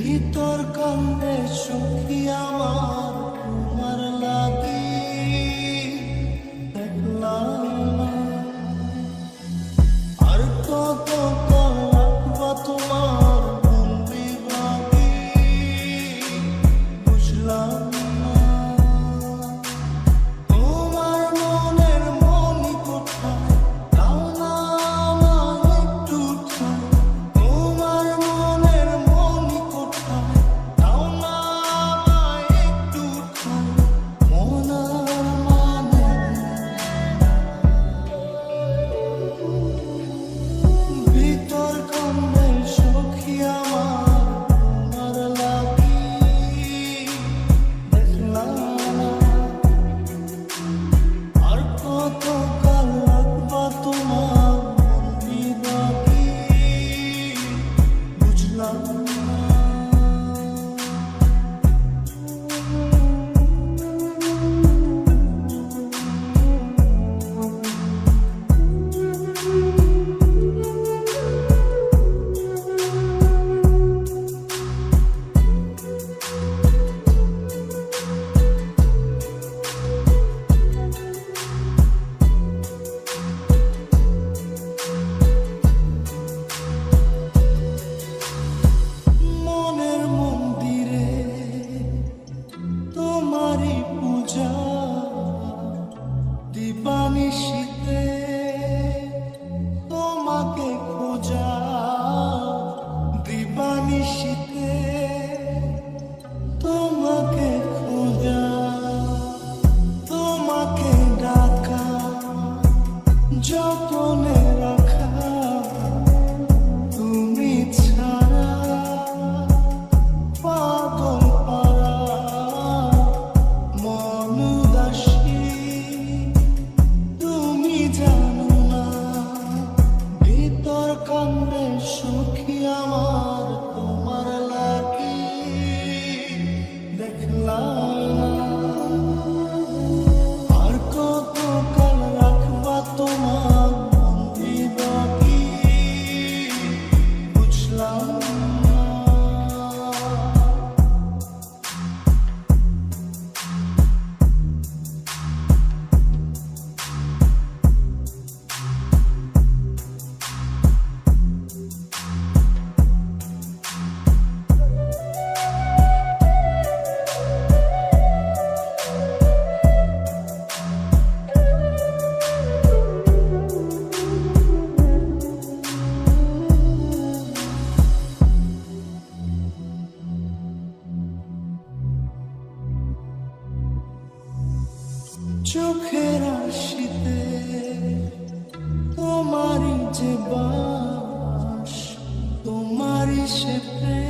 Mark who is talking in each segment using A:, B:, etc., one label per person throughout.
A: ভিতর কান্দে সুখী আমার। বানিশিত চোখের আশিতে তোমারই যে বাস তোমারই সে প্রেম।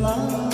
A: love.